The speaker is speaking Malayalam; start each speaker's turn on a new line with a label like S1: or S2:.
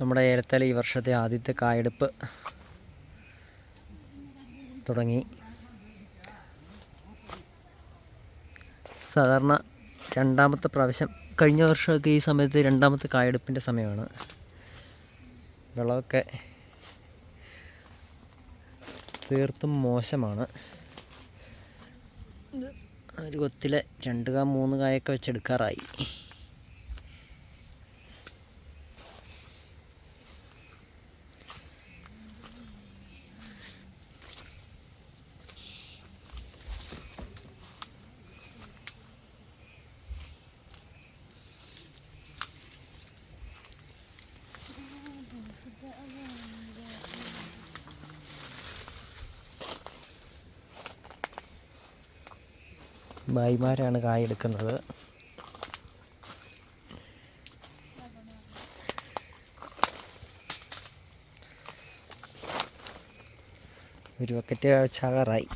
S1: നമ്മുടെ ഏലത്തല ഈ വർഷത്തെ ആദ്യത്തെ കായെടുപ്പ് തുടങ്ങി. സാധാരണ രണ്ടാമത്തെ പ്രാവശ്യം കഴിഞ്ഞ വർഷമൊക്കെ ഈ സമയത്ത് രണ്ടാമത്തെ കായെടുപ്പിന്റെ സമയമാണ്. വിളവൊക്കെ തീർത്തും മോശമാണ്. ഒരു കൊത്തിലെ രണ്ട് കാ മൂന്ന് കായൊക്കെ വെച്ചെടുക്കാറായി. ഭായിമാരാണ് കായ എടുക്കുന്നത്. ഒരു വക്കറ്റ് ചാകാറായി.